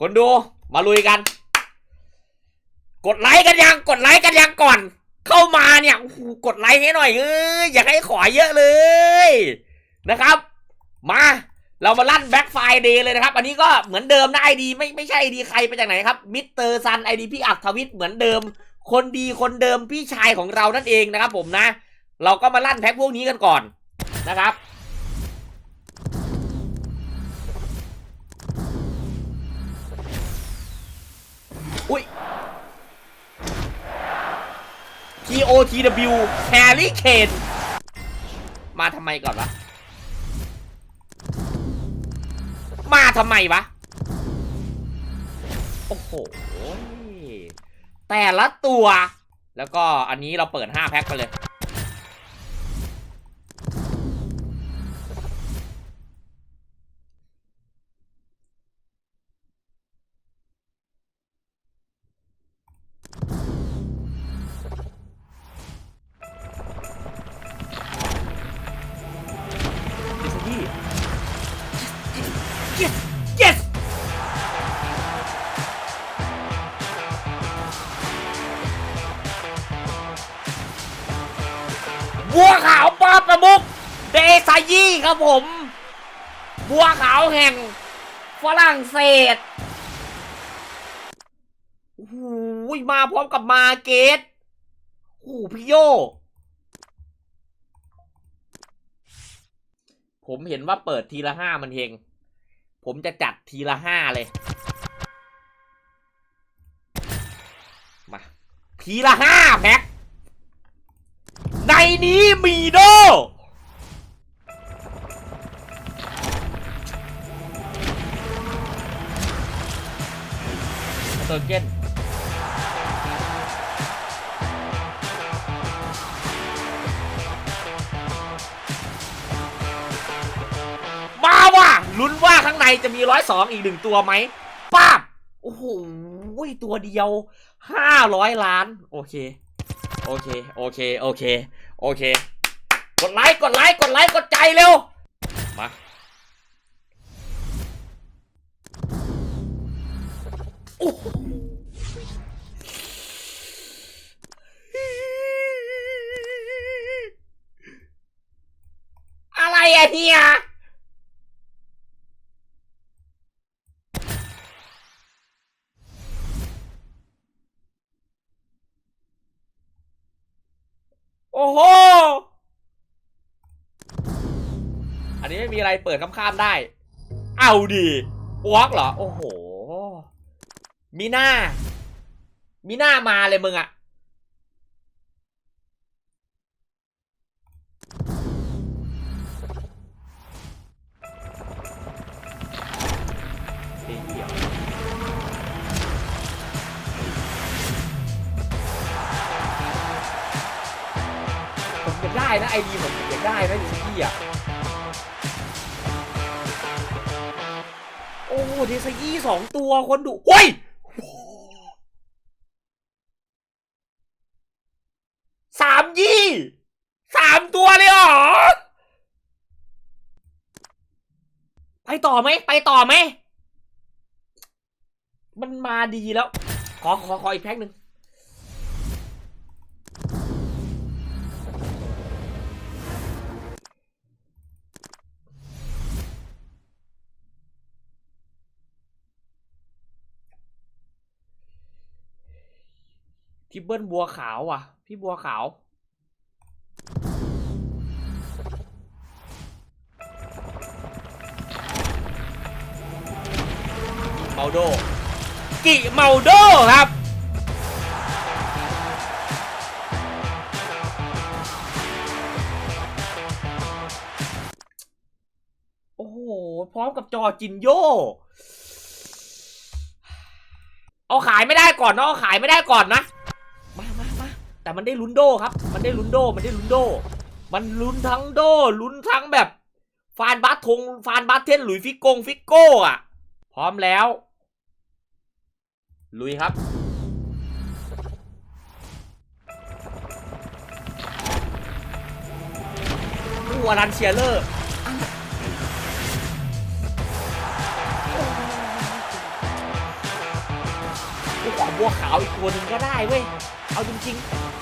คนดูมาลุยกัน กดไลค์กันยัง กดไลค์กันยังก่อน เข้ามาเนี่ยกดไลค์ให้หน่อยเอ้ยอยากให้ขอเยอะเลยนะครับ มาเรามาลั่นแบ็คไฟเดย์เลยนะครับ อันนี้ก็เหมือนเดิมนะไอดีไม่ไม่ใช่ไอดีใครไปจากไหนครับมิสเตอร์ซันไอดีพี่อักทวิตเหมือนเดิม คนดีคนเดิมพี่ชายของเรานั่นเองนะครับ ผมนะ เราก็มาลั่นแพ็คพวกนี้กันก่อนนะครับ อุ้ย T O T W Harry Kane มาทำไมก่อนวะ มาทำไมวะ โอ้โห แต่ละตัว แล้วก็อันนี้เราเปิด 5 แพ็คไปเลย yes yes บัวขาวปอประมุกเดซายี่ครับผม บัวขาวแห่งฝรั่งเศสโอ้โหมาพร้อมกับมาเกตโอ้โหพี่โยผมเห็นว่าเปิดทีละห้ามันเฮง ผมจะจัดทีละห้าเลย มา ทีละห้าแพ็คในนี้มีโด เตอร์เก้น ลุ้นว่าข้างในจะมีร้อยสองอีกหนึ่งตัวไหมป้าบโอ้โหตัวเดียวห้าร้อยล้าน โอเค โอเค โอเค โอเค โอเค กดไลค์ กดไลค์ กดไลค์ กดใจเร็ว มา โอ้อะไรอะเฮีย โอ้โห อันนี้ไม่มีอะไรเปิดข้ามๆได้ เอาดีวอล์กเหรอ โอ้โห มีหน้า มีหน้ามาเลยมึงอะ นะไอดีผมอยากได้นะดิสกี้อะโอ้เดซกี้สองตัวคนดูโอ้ยสามยี่สามตัวเลยเหรอ ไปต่อไหม ไปต่อไหม มันมาดีแล้ว ขอขอขออีกแพ็คหนึ่ง พี่เบิลบัวขาวอะ พี่บัวขาว เมาโด กิเมาโดครับโอ้โหพร้อมกับจอจินโย เอาขายไม่ได้ก่อนเนาะเอาขายไม่ได้ก่อนนะ แต่มันได้ลุ้นโดครับ มันได้ลุ้นโด มันได้ลุ้นโด มันลุ้นทั้งโด ลุ้นทั้งแบบ ฟานบัตทง ฟานบัตเทน หลุยฟิกกงฟิกโก้อะพร้อมแล้ว ลุยครับผู้อลันเชียเลอร์บัวขาวอีกตัวหนึ่งก็ได้เว้ย เอาจริงๆ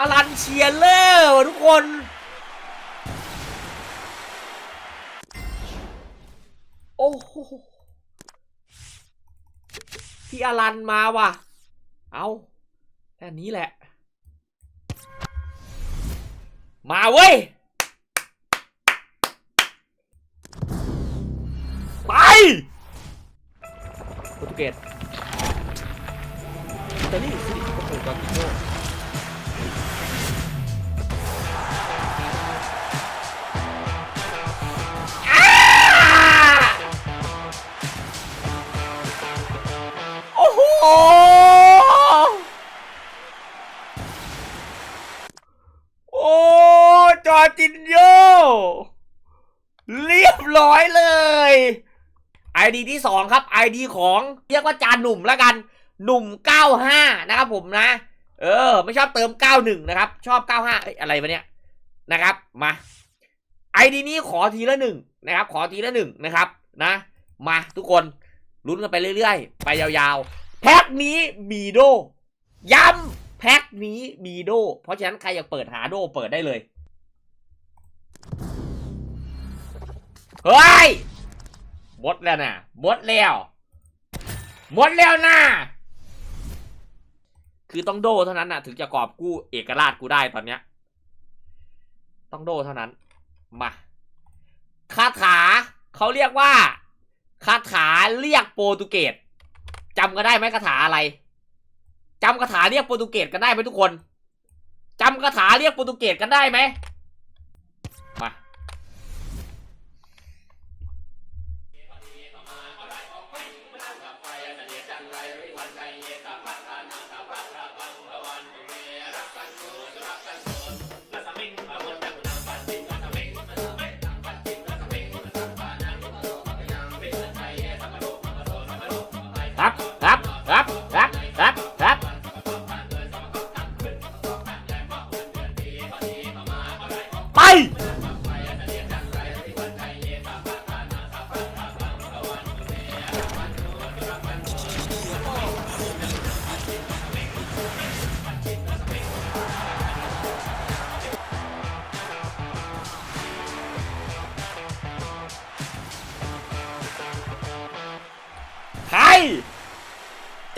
อลันเชียร์เลอร์ว่ทุกคน โอ้โหพี่อลันมาว่ะ เอาแค่นี้แหละ มาเว้ย ไปโปรตุเกสอิตาลีสิโอ้โหกากิโน โอ้โหโอ้จอจินโย เรียบร้อยเลย ID ที่สองครับ ID ของเรียกว่าจานหนุ่มแล้วกัน หนุ่ม 95 นะครับผมนะ เออ ไม่ชอบเติม 91 นะครับ ชอบ 95เอ้ยอะไรวะเนี่ยนะครับ มา ID นี้ขอทีละหนึ่งนะครับ ขอทีละหนึ่งนะครับ นะ มาทุกคนลุ้นกันไปเรื่อยๆ ไปยาวๆ แพ็คนี้มีโด ย้ำแพ็คนี้มีโด เพราะฉะนั้นใครอยากเปิดหาโดเปิดได้เลย เฮ้ยหมดแล้วนะหมดแล้วหมดแล้วนะคือต้องโดเท่านั้นนะถึงจะกอบกู้เอกราชกูได้ตอนเนี้ย ต้องโดเท่านั้น มาคาถาเขาเรียกว่าคาถาเรียกโปรตุเกส จำก็ได้ไหมคาถาอะไรจำคาถาเรียกโปรตุเกสกันได้ไหมทุกคนจำคาถาเรียกโปรตุเกสกันได้ไหม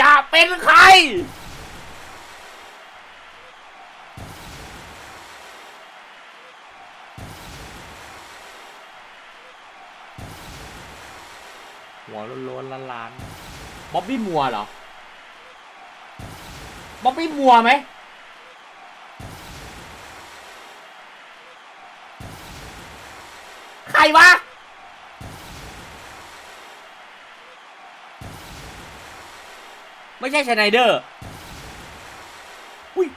จะเป็นใคร หัวล้นๆล้านๆบ๊อบบี้มัวเหรอ บ๊อบบี้มัวไหมใครวะ ไม่ใช่ชไนเดอร์อุ้ย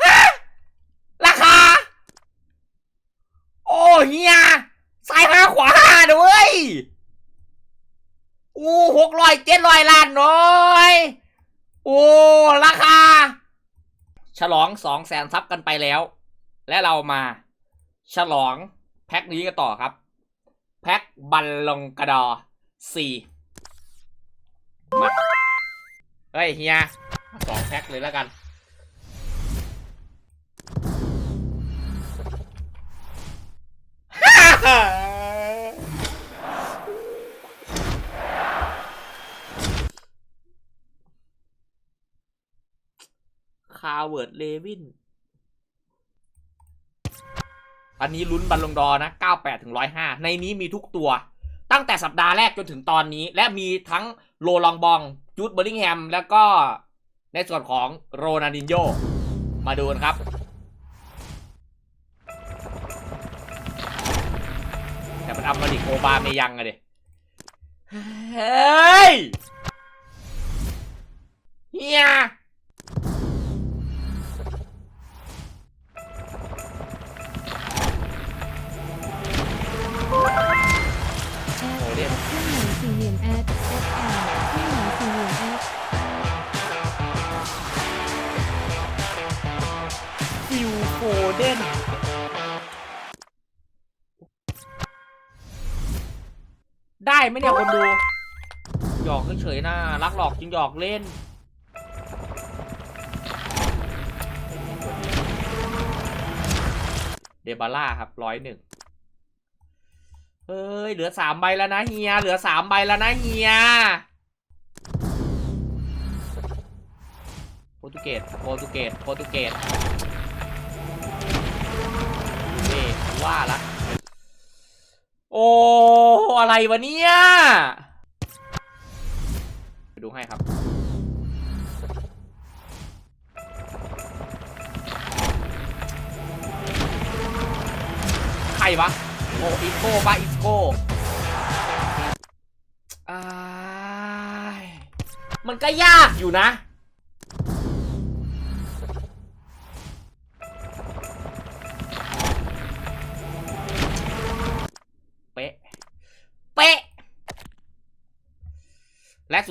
ฮะราคา โอ้เฮียซ้ายห้าขวาห้าด้วยอู้หกร้อยเจ็ดร้อยล้านน้อย โอ้ ราคา ฉลองสองแสนซับกันไปแล้ว และเรามา ฉลองแพ็คนี้กันต่อครับ แพ็คบัลลงกระดอ สี่มาเฮ้ยเฮียสองแพ็คเลยแล้วกัน คาเวิร์ดเลวิน อันนี้ลุ้นบัลลงดอนะ 98ถึง105 ในนี้มีทุกตัว ตั้งแต่สัปดาห์แรกจนถึงตอนนี้ และมีทั้งโรลองบองจูดเบอร์ลิงแฮม แล้วก็ในส่วนของโรนัลดินโยมาดูกันครับ แต่มันอัมมาริกโอบาเมยังอะดิเฮ้ยเฮีย ไหมเนี่ยคนดู หยอกเฉยๆนะรักหลอกจริงหยอกเล่น เดบาร่าครับร้อยหนึ่งเฮ้ย เหลือสามใบแล้วนะเฮีย เหลือสามใบแล้วนะเฮียโปรตุเกสโปรตุเกสโปรตุเกสนี่ว่าละ โอ้ อะไรวะเนี่ยไปดูให้ครับ ใครวะ โออิโก้ปะอิโก้มันก็ยากอยู่นะ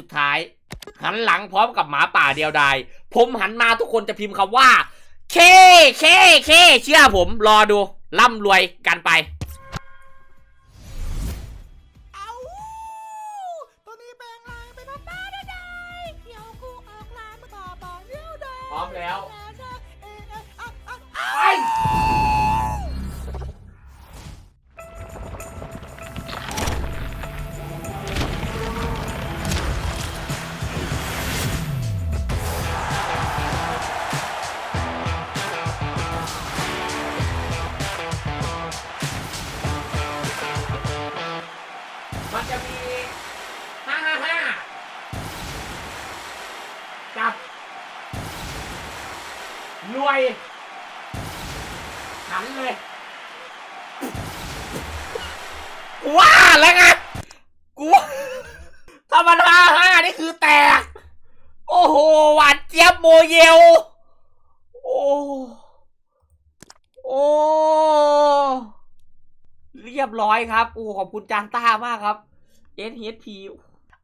ดท้าย หันหลังพร้อมกับหมาป่าเดียวดายผมหันมาทุกคนจะพิมพ์คำว่า เคเคเคเชื่อผม รอดูร่ำรวยกันไปเอาตัวนี้แปล รวย หันเลยกูว่าแล้วไงกูว่าถ้ามันห้าห้านี่คือแตก โอ้โห หวานเจี๊ยบโมเยล โอ้ โอ้ เรียบร้อยครับโอ้ขอบคุณจานต้ามากครับ SHP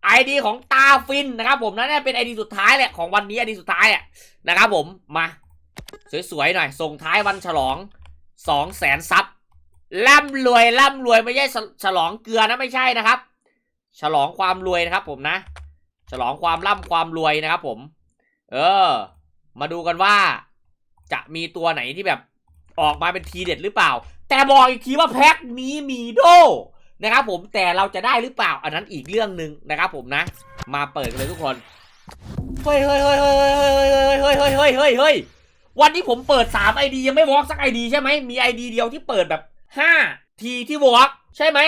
ไอดีของตาฟินนะครับผมนั่นเนี่ยเป็นไอดีสุดท้ายแหละของวันนี้ไอดีสุดท้ายอะนะครับผมมา สวยๆหน่อย ส่งท้ายวันฉลองสองแสนซับร่ำรวยร่ำรวยไม่ใช่ฉลองเกลือนะไม่ใช่นะครับ ฉลองความรวยนะครับ ผมนะ ฉลองความร่ำความรวยนะครับผม เออ มาดูกันว่า จะมีตัวไหนที่แบบออกมาเป็นทีเด็ดหรือเปล่า แต่บอกอีกทีว่าแพ็คนี้มีโดนะครับผมแต่เราจะได้หรือเปล่า อันนั้นอีกเรื่องหนึ่งนะครับผมนะ มาเปิดกันเลยทุกคน เฮ้ยเฮ้ยเฮ้ยเฮ้ยเฮ้ยเฮ้ยเฮ้ยเฮ้ยเฮ้ยเฮ้ย วันนี้ผมเปิดสามไอดียังไม่วอล์กสักไอดีใช่ไหมมีไอดีเดียวที่เปิดแบบห้าทีที่วอล์กใช่ไหม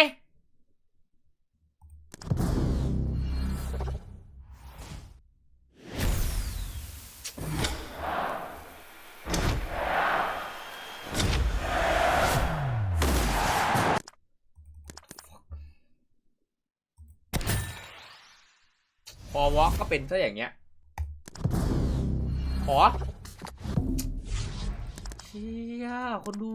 พอวอล์กก็เป็นซะอย่างเงี้ยขอ ชี่ยคนดู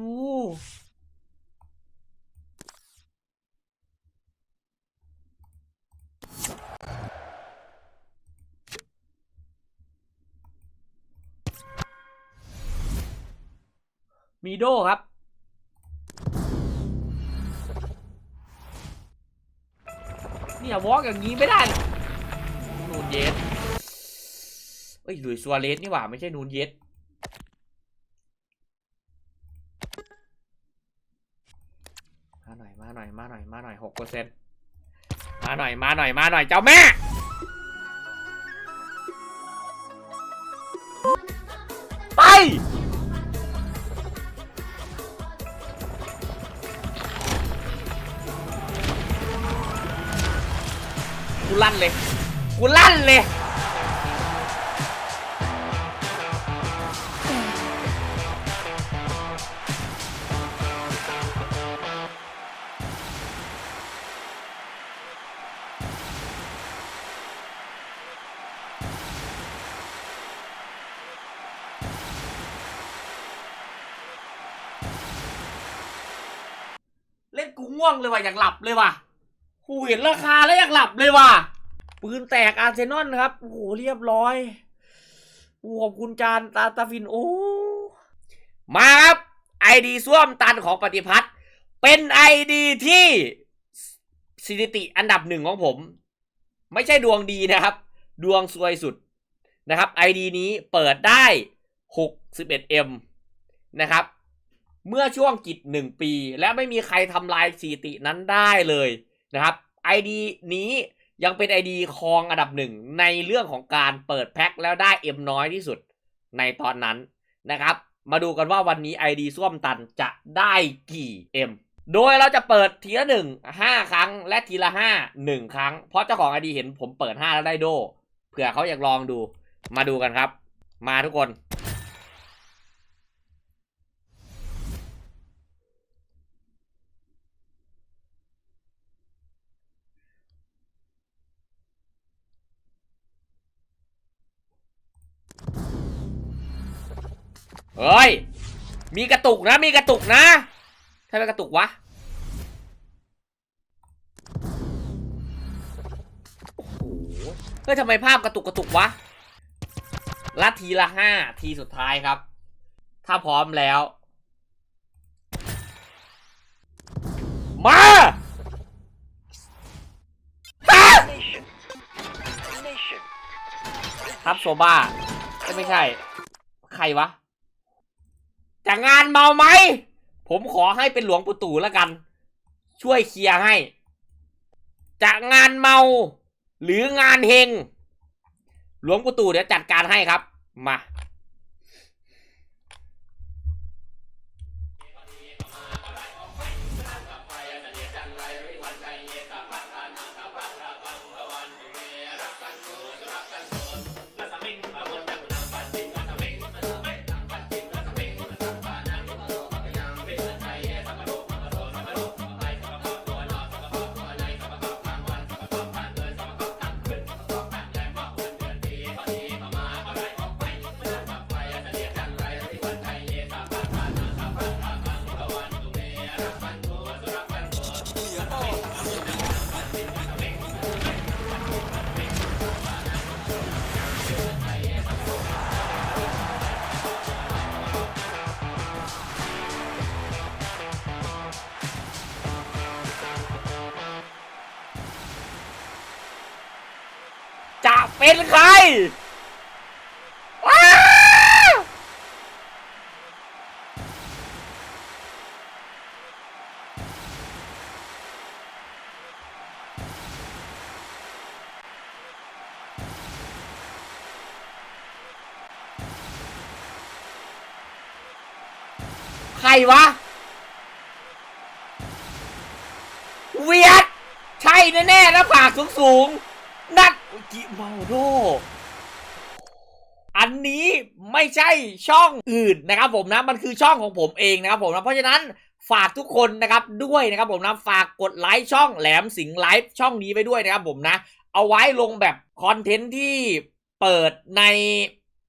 มีโดครับเนี่ยวอล์กอย่างนี้ไม่ได้นูนเยสเอ้ยหลุยส์ซัวเรสนี่หว่า ไม่ใช่นูนเยสมาหน่อย มาหน่อยมาหน่อยหกเปอร์เซ็นต์มาหน่อยมาหน่อยมาหน่อยเจ้าแม่ไปกูลั่นเลยกูลั่นเลย วงเลยว่ะอยากหลับเลยว่ะกูเห็นราคาแล้วอยากหลับเลยว่ะปืนแตกอาร์เซนอลครับโอ้โหเรียบร้อยโอ้ขอบคุณจานตาตาฟินโอ้มาครับไอดีส้วมตันของปฏิพัฒน์เป็นไอดีที่สถิติอันดับหนึ่งของผม ไม่ใช่ดวงดีนะครับ ดวงซวยสุดนะครับ ID นี้เปิดได้ 61M นะครับ เมื่อช่วงกิจ 1 ปี และไม่มีใครทำลายสถิตินั้นได้เลยนะครับ ID นี้ยังเป็น ID ครองอันดับหนึ่งในเรื่องของการเปิดแพ็คแล้วได้ M น้อยที่สุดในตอนนั้นนะครับ มาดูกันว่าวันนี้ ID ส้วมตันจะได้กี่ M โดยเราจะเปิดทีละหนึ่งห้าครั้ง และทีละห้าหนึ่งครั้ง เพราะเจ้าของ ID เห็นผมเปิดห้าแล้วได้โดเผื่อเขาอยากลองดู มาดูกันครับ มาทุกคน เฮ้ย มีกระตุกนะ มีกระตุกนะทำไมกระตุกวะ โอ้โห เฮ้ยทำไมภาพกระตุกกระตุกวะละทีละห้าทีสุดท้ายครับ ถ้าพร้อมแล้ว มาฮะทับโซบ้าเอ้ยไม่ใช่ ใครวะ จะงานเมาไหม ผมขอให้เป็นหลวงปู่ตู่แล้วกัน ช่วยเคลียร์ให้ จะงานเมา หรืองานเฮง หลวงปู่ตู่เดี๋ยวจัดการให้ครับ มา ใครใครวะ เวียด ใช่แน่ๆแล้วปากสูงๆนัด กิมาโดอันนี้ไม่ใช่ช่องอื่นนะครับผมนะมันคือช่องของผมเองนะครับผมนะเพราะฉะนั้นฝากทุกคนนะครับด้วยนะครับผมนะฝากกดไลค์ช่องแหลมสิงไลฟ์ช่องนี้ไปด้วยนะครับผมนะ เอาไว้ลงแบบคอนเทนต์ที่เปิดใน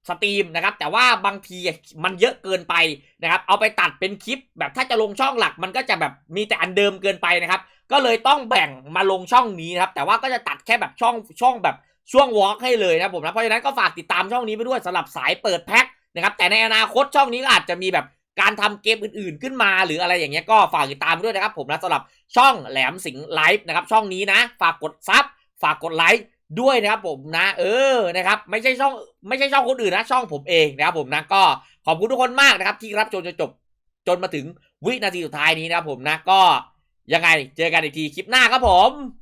สตรีมนะครับ แต่ว่าบางทีมันเยอะเกินไปนะครับ เอาไปตัดเป็นคลิป แบบถ้าจะลงช่องหลักมันก็จะแบบมีแต่อันเดิมเกินไปนะครับ ก็เลยต้องแบ่งมาลงช่องนี้นะครับ แต่ว่าก็จะตัดแค่แบบช่องช่องแบบช่วงวอล์กให้เลยนะครับผมนะเพราะฉะนั้นก็ฝากติดตามช่องนี้ไปด้วยสำหรับสายเปิดแพ็คนะครับ แต่ในอนาคตช่องนี้ก็อาจจะมีแบบการทำเกมอื่นๆขึ้นมา หรืออะไรอย่างเงี้ยก็ฝากติดตามด้วยนะครับ ผมนะสำหรับช่องแหลมสิงห์ไลฟ์นะครับช่องนี้นะ ฝากกดซับฝากกดไลค์ ด้วยนะครับผมนะ เออนะครับ ไม่ใช่ช่องไม่ใช่ช่องคนอื่นนะช่องผมเองนะครับผมนะก็ขอบคุณทุกคนมากนะครับ ที่รับชมจนจบจนมาถึงวินาทีสุดท้ายนี้นะครับผมนะก็ยังไงเจอกันอีกทีคลิปหน้าครับผม